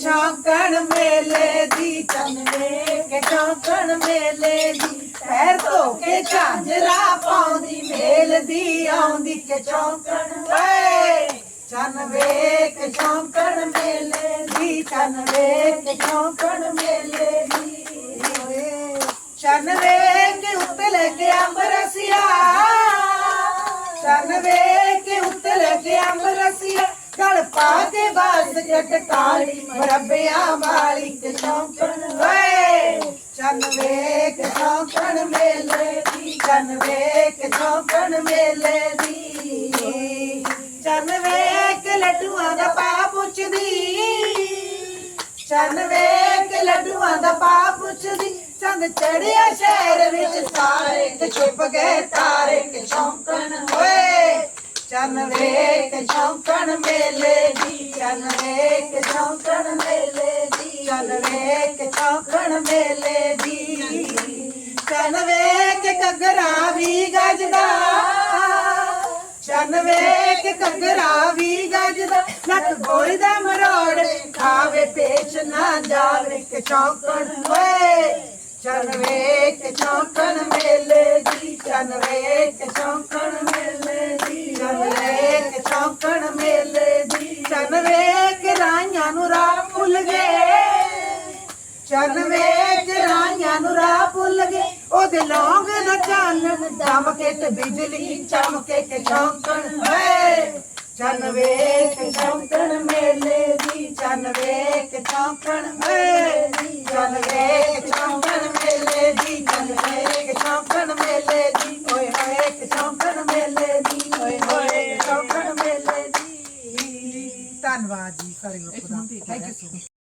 ਚੌਂਕਣ ਮੇਲੇ ਦੀ ਚੰਨ ਵੇਖ ਚੌਂਕਣ ਮੇਲੇ ਦੀ। ਪੈਰ ਧੋ ਕੇ ਝਾਂਜਰਾ ਪਾਉਂਦੀ, ਮੇਲ ਦੀ ਆਉਂਦੀ ਕਿ ਚੌਂਕਣ ਵੇ ਚੰਨ ਵੇਖ ਚੌਂਕਣ ਮੇਲੇ ਦੀ ਚੰਨ ਵੇਖ ਚੌਂਕਣ ਮੇਲੇ ਦੀ। ਚੰਨ ਵੇਖ ਉੱਤੇ ਲੈ ਕੇ ਅੰਬ ਰਸੀਆ ਚੰਨ ਵੇਖ ਉੱਤੇ ਲੈ ਕੇ ਅੰਬ ਰਸੀਆ ਗਲ ਪਾ ਬਾਸ ਜੱਟ ਕਾਲੀ ਮਰਬਿਆਂ ਵਾਲੀ ਕਿ ਚੌਂਕਣ ਵੇ ਚੰਨ ਵੇਖ ਚੌਂਕਣ ਮੇਲੇ ਦੀ, ਚੰਨ ਵੇਖ ਚੌਂਕਣ ਮੇਲੇ ਦੀ। ਚੰਨ ਵੇਖ ਲੱਡੂਆਂ ਦਾ ਪਾ ਪੁੱਛਦੀ। ਚੰਨ ਵੇਖ ਲੱਡੂਆਂ ਦਾ ਪਾ ਪੁੱਛਦੀ। ਚੰਦ ਚੜਿਆ ਸ਼ਹਿਰ ਵਿੱਚ ਸਾਰੇ ਕਿ ਛੁਪ ਗਏ ਤਾਰੇ ਕਿ ਚੌਂਕਣ ਹੋਏ। ਚੰਨ ਵੇਖ ਚੌਂਕਣ ਮੇਲੇ ਦੀ ਚੰਨ ਵੇਖ ਚੌਂਕਣ ਮੇਲੇ ਦੀ। ਚੰਨ ਵੇਖ ਚੌਂਕਣ ਮੇਲੇ ਦੀ। ਚੰਨ ਵੇਖ ਘੱਗਰਾ ਵੀ ਗੱਜਦਾ। ਚੰਨ ਵੇਖ ਘੱਗਰਾ ਵੀ ਗੱਜਦਾ। ਨੱਕ ਗੋਰੀ ਦਾ ਮਰੋੜ ਖਾਵੇ ਪੇਚ ਨਾ ਜਾਵੇ। ਕਿ ਚੌਂਕਣ ਵੇ ਚੰਨ ਵੇਖ ਚੌਂਕਣ ਮੇਲੇ ਦੀ। ਚੰਨ ਵੇਖ ਚੌਂਕਣ ਮੇਲੇ ਦੀ ਚੰਨ ਵੇਖ ਚੌਂਕਣ ਮੇਲੇ ਦੀ ਚੰਨ ਵੇਖ ਰਾਈਆਂ ਨੂੰ ਰਾਹ ਭੁੱਲ ਗਏ। ਚੰਨ ਵੇਖ ਰਾਈਆਂ ਨੂੰ ਰਾਹ ਭੁੱਲ ਗਏ। ਉਹਦੇ ਲੌਂਗ ਦਾ ਚਾਨਣ ਚਮਕੇ ਤੇ ਬਿਜਲੀ ਚਮਕੇ ਤੇ ਚੌਂਕਣ ਵੇ ਚੰਨ ਵੇਖ ਚੌਂਕਣ ਮੇਲੇ ਦੀ, ਚੰਨ ਵੇਖ ਚੌਂਕਣ ਵੇ ਚੰਨ ਵੇਖ ਚੌਂਕਣ ਮੇਲੇ ਦੀ, ਚੰਨ ਵੇਖ ਚੌਂਕਣ ਮੇਲੇ ਦੀ। ਓਏ ਹੋਏ ਕਿ ਚੌਂਕਣ ਮੇਲੇ ਦੀ ਓਏ ਹੋਏ ਚੌਂਕਣ ਮੇਲੇ ਦੀ ਧੰਨਵਾਦ ਜੀ ਸਾਰੇ ਲੋਕਾਂ ਥੈਂਕ ਯੂ